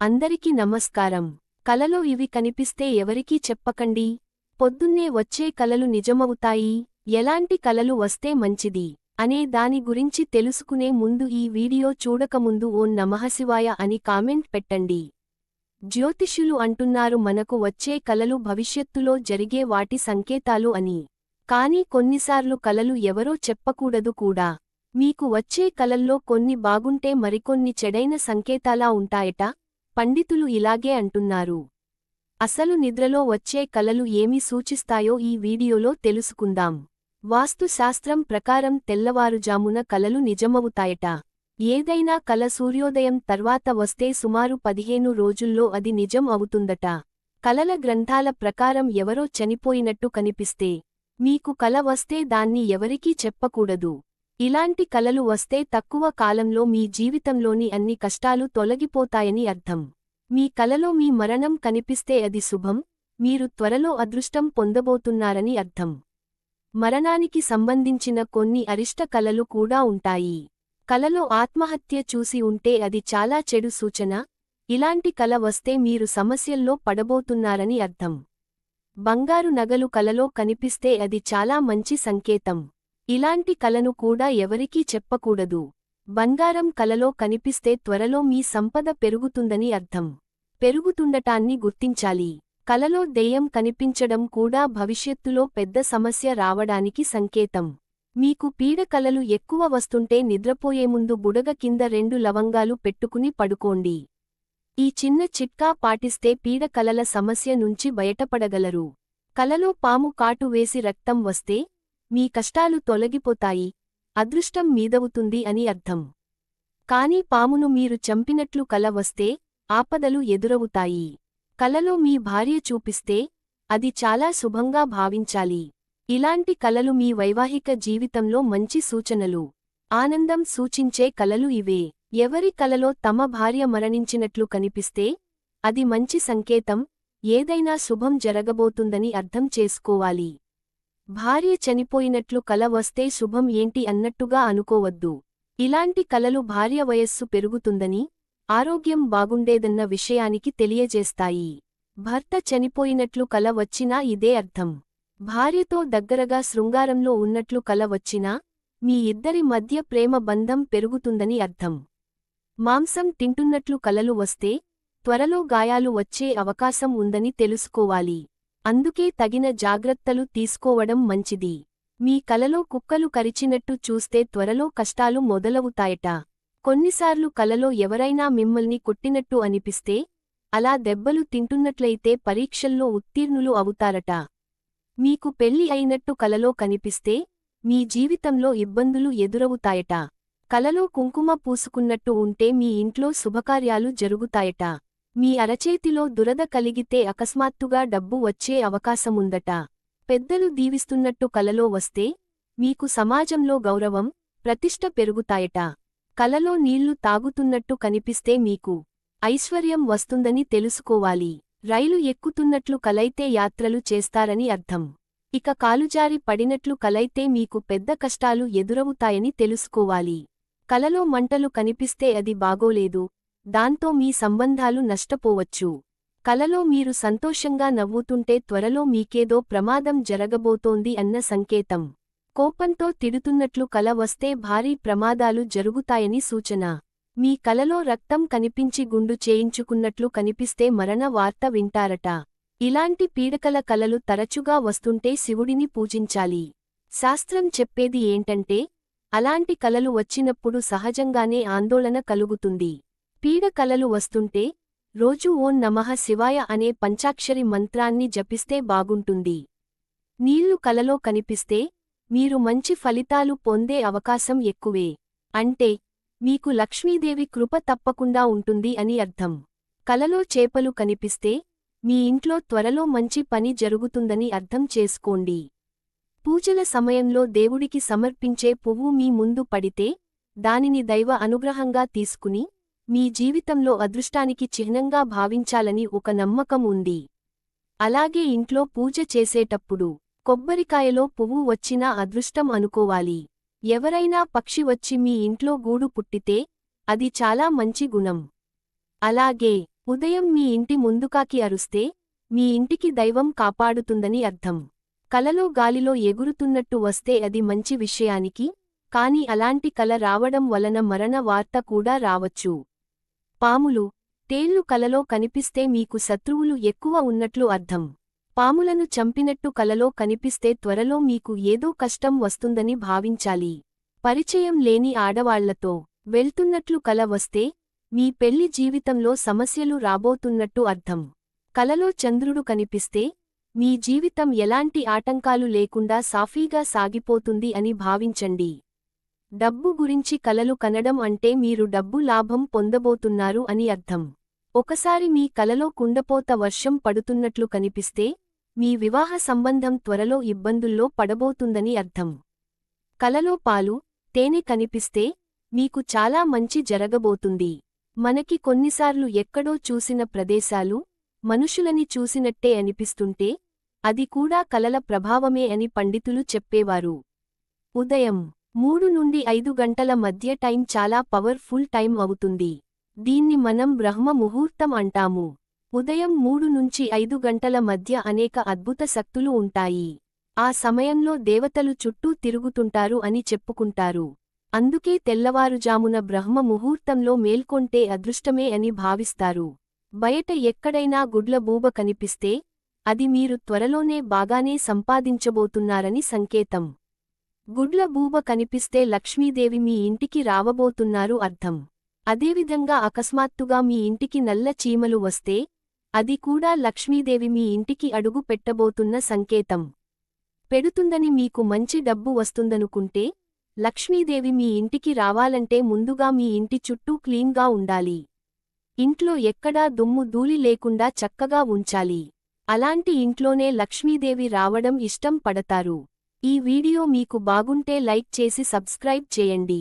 అందరికీ నమస్కారం. కలలో ఇవి కనిపిస్తే ఎవరికీ చెప్పకండి. పొద్దున్నే వచ్చే కలలు నిజమవుతాయి. ఎలాంటి కలలు వస్తే మంచిది? అనే దాని గురించి తెలుసుకునే ముందు ఈ వీడియో చూడకముందు ఓం నమహశివాయ అని కామెంట్ పెట్టండి. జ్యోతిష్యులు అంటున్నారు మనకు వచ్చే కలలు భవిష్యత్తులో జరిగే వాటి సంకేతాలు అని. కానీ కొన్నిసార్లు కలలు ఎవరో చెప్పకూడదు కూడా. మీకు వచ్చే కలల్లో కొన్ని బాగుంటే మరికొన్ని చెడైన సంకేతాలా ఉంటాయట? పండితులు ఇలాగే అంటున్నారు. అసలు నిద్రలో వచ్చే కలలు ఏమి సూచిస్తాయో ఈ వీడియోలో తెలుసుకుందాం. వాస్తుశాస్త్రం ప్రకారం తెల్లవారుజామున కలలు నిజమవుతాయట. ఏదైనా కల సూర్యోదయం తర్వాత వస్తే సుమారు పదిహేను రోజుల్లో అది నిజం అవుతుందట. కలల గ్రంథాల ప్రకారం ఎవరో చనిపోయినట్టు కనిపిస్తే మీకు కల వస్తే దాన్ని ఎవరికీ చెప్పకూడదు. ఇలాంటి కలలు వస్తే తక్కువ కాలంలో మీ జీవితంలోని అన్ని కష్టాలు తొలగిపోతాయని అర్థం. మీ కలలో మీ మరణం కనిపిస్తే అది శుభం మీరు త్వరలో అదృష్టం పొందబోతున్నారని అర్థం. మరణానికి సంబంధించిన కొన్ని అరిష్ట కలలు కూడా ఉంటాయి. కలలో ఆత్మహత్య చూసి ఉంటే అది చాలా చెడు సూచన ఇలాంటి కల వస్తే మీరు సమస్యల్లో పడబోతున్నారని అర్థం. బంగారు నగలు కలలో కనిపిస్తే అది చాలా మంచి సంకేతం. ఇలాంటి కలను కూడా ఎవరికీ చెప్పకూడదు. బంగారం కలలో కనిపిస్తే త్వరలో మీ సంపద పెరుగుతుందని అర్థం. పెరుగుతుండటాన్ని గుర్తించాలి. కలలో దెయ్యం కనిపించడం కూడా భవిష్యత్తులో పెద్ద సమస్య రావడానికి సంకేతం. మీకు పీడ కలలు ఎక్కువ వస్తుంటే నిద్రపోయే ముందు బుడగ కింద రెండు లవంగాలు పెట్టుకుని పడుకోండి. ఈ చిన్న చిట్కా పాటిస్తే పీడ కలల సమస్య నుంచి బయటపడగలరు. కలలో పాము కాటు వేసి రక్తం వస్తే మీ కష్టాలు తొలగిపోతాయి అదృష్టం మీదవుతుంది అని అర్థం. కాని పామును మీరు చంపినట్లు కల వస్తే ఆపదలు ఎదురవుతాయి. కలలో మీ భార్య చూపిస్తే అది చాలా శుభంగా భావించాలి. ఇలాంటి కలలు మీ వైవాహిక జీవితంలో మంచి సూచనలు. ఆనందం సూచించే కలలు ఇవే. ఎవరి కలలో తమ భార్య మరణించినట్లు కనిపిస్తే అది మంచి సంకేతం ఏదైనా శుభం జరగబోతుందని అర్థం చేసుకోవాలి. భార్య చనిపోయినట్లు కల వస్తే శుభం ఏంటి అన్నట్టుగా అనుకోవద్దు. ఇలాంటి కలలు భార్య వయస్సు పెరుగుతుందని ఆరోగ్యం బాగుండేదన్న విషయానికి తెలియజేస్తాయి. భర్త చనిపోయినట్లు కల వచ్చినా ఇదే అర్థం. భార్యతో దగ్గరగా శృంగారంలో ఉన్నట్లు కల వచ్చినా మీ ఇద్దరి మధ్య ప్రేమ బంధం పెరుగుతుందని అర్థం. మాంసం తింటున్నట్లు కలలు వస్తే త్వరలో గాయాలు వచ్చే అవకాశం ఉందని తెలుసుకోవాలి. అందుకే తగిన జాగ్రత్తలు తీసుకోవడం మంచిది. మీ కలలో కుక్కలు కరిచినట్టు చూస్తే త్వరలో కష్టాలు మొదలవుతాయట. కొన్నిసార్లు కలలో ఎవరైనా మిమ్మల్ని కొట్టినట్టు అనిపిస్తే అలా దెబ్బలు తింటున్నట్లయితే పరీక్షల్లో ఉత్తీర్ణులు అవుతారట. మీకు పెళ్ళి అయినట్టు కలలో కనిపిస్తే మీ జీవితంలో ఇబ్బందులు ఎదురవుతాయట. కలలో కుంకుమ పూసుకున్నట్టు ఉంటే మీ ఇంట్లో శుభకార్యాలు జరుగుతాయట. మీ అరచేతిలో దురద కలిగితే అకస్మాత్తుగా డబ్బు వచ్చే అవకాశముందట. పెద్దలు దీవిస్తున్నట్టు కలలో వస్తే మీకు సమాజంలో గౌరవం ప్రతిష్ట పెరుగుతాయట. కలలో నీళ్ళు తాగుతున్నట్టు కనిపిస్తే మీకు ఐశ్వర్యం వస్తుందని తెలుసుకోవాలి. రైలు ఎక్కుతున్నట్లు కలైతే యాత్రలు చేస్తారని అర్థం. ఇక కాలుజారి పడినట్లు కలైతే మీకు పెద్ద కష్టాలు ఎదురవుతాయని తెలుసుకోవాలి. కలలో మంటలు కనిపిస్తే అది బాగోలేదు దాంతో మీ సంబంధాలు నష్టపోవచ్చు. కలలో మీరు సంతోషంగా నవ్వుతుంటే త్వరలో మీకేదో ప్రమాదం జరగబోతోంది అన్న సంకేతం. కోపంతో తిడుతున్నట్లు కల వస్తే భారీ ప్రమాదాలు జరుగుతాయని సూచన. మీ కలలో రక్తం కనిపించి గుండు చేయించుకున్నట్లు కనిపిస్తే మరణ వార్త వింటారట. ఇలాంటి పీడకల కలలు తరచుగా వస్తుంటే శివుడిని పూజించాలి. శాస్త్రం చెప్పేది ఏంటంటే అలాంటి కలలు వచ్చినప్పుడు సహజంగానే ఆందోళన కలుగుతుంది. పీడ కలలు వస్తుంటే రోజూ ఓం నమః శివాయ అనే పంచాక్షరి మంత్రాన్ని జపిస్తే బాగుంటుంది. నీళ్ళు కలలో కనిపిస్తే మీరు మంచి ఫలితాలు పొందే అవకాశం ఎక్కువే. అంటే మీకు లక్ష్మీదేవి కృప తప్పకుండా ఉంటుంది అని అర్థం. కలలో చేపలు కనిపిస్తే మీ ఇంట్లో త్వరలో మంచి పని జరుగుతుందని అర్థం చేసుకోండి. పూజల సమయంలో దేవుడికి సమర్పించే పువ్వు మీ ముందు పడితే దానిని దైవ అనుగ్రహంగా తీసుకుని మీ జీవితంలో అదృష్టానికి చిహ్నంగా భావించాలని ఒక నమ్మకం ఉంది. అలాగే ఇంట్లో పూజ చేసేటప్పుడు కొబ్బరికాయలో పువ్వు వచ్చినా అదృష్టం అనుకోవాలి. ఎవరైనా పక్షి వచ్చి మీ ఇంట్లో గూడు పుట్టితే అది చాలా మంచి గుణం. అలాగే ఉదయం మీ ఇంటి ముందుకాకి అరుస్తే మీ ఇంటికి దైవం కాపాడుతుందని అర్థం. కలలో గాలిలో ఎగురుతున్నట్టు వస్తే అది మంచి విషయానికి కాని అలాంటి కల రావడం వలన మరణ వార్త కూడా రావచ్చు. పాములు తేళ్ళు కలలో కనిపిస్తే మీకు శత్రువులు ఎక్కువ ఉన్నట్లు అర్థం. పాములను చంపినట్టు కలలో కనిపిస్తే త్వరలో మీకు ఏదో కష్టం వస్తుందని భావించాలి. పరిచయం లేని ఆడవాళ్ళతో వెళ్తున్నట్లు కల వస్తే మీ పెళ్ళి జీవితంలో సమస్యలు రాబోతున్నట్టు అర్థం. కలలో చంద్రుడు కనిపిస్తే మీ జీవితం ఎలాంటి ఆటంకాలు లేకుండా సాఫీగా సాగిపోతుంది అని భావించండి. డబ్బు గురించి కలలు కనడం అంటే మీరు డబ్బు లాభం పొందబోతున్నారు అని అర్థం. ఒకసారి మీ కలలో కుండపోత వర్షం పడుతున్నట్లు కనిపిస్తే మీ వివాహ సంబంధం త్వరలో ఇబ్బందుల్లో పడబోతుందని అర్థం. కలలో పాలు తేనె కనిపిస్తే మీకు చాలా మంచి జరగబోతుంది. మనకి కొన్నిసార్లు ఎక్కడో చూసిన ప్రదేశాలు మనుషులని చూసినట్టే అనిపిస్తుంటే అది కూడా కలల ప్రభావమే అని పండితులు చెప్పేవారు. ఉదయం మూడు నుండి ఐదు గంటల మధ్య టైం చాలా పవర్ఫుల్ టైం అవుతుంది. దీన్ని మనం బ్రహ్మ ముహూర్తం అంటాము. ఉదయం మూడు నుంచి ఐదు గంటల మధ్య అనేక అద్భుత శక్తులు ఉంటాయి. ఆ సమయంలో దేవతలు చుట్టూ తిరుగుతుంటారు అని చెప్పుకుంటారు. అందుకే తెల్లవారుజామున బ్రహ్మ ముహూర్తంలో మేల్కొంటే అదృష్టమే అని భావిస్తారు. బయట ఎక్కడైనా గుడ్ల బూబ కనిపిస్తే అది మీరు త్వరలోనే బాగానే సంపాదించబోతున్నారని సంకేతం. గుడ్ల బూబ కనిపిస్తే లక్ష్మీదేవి మీ ఇంటికి రావబోతున్నారు అర్థం. అదేవిధంగా అకస్మాత్తుగా మీ ఇంటికి నల్ల చీమలు వస్తే అది కూడా లక్ష్మీదేవి మీ ఇంటికి అడుగు పెట్టబోతున్న సంకేతం. పెడుతుందని మీకు మంచి డబ్బు వస్తుందనుకుంటే లక్ష్మీదేవి మీ ఇంటికి రావాలంటే ముందుగా మీ ఇంటి చుట్టూ క్లీన్గా ఉండాలి. ఇంట్లో ఎక్కడా దుమ్ము ధూళి లేకుండా చక్కగా ఉంచాలి. అలాంటి ఇంట్లోనే లక్ష్మీదేవి రావడం ఇష్టం పడతారు. ఈ వీడియో మీకు బాగుంటే లైక్ చేసి సబ్స్క్రైబ్ చేయండి.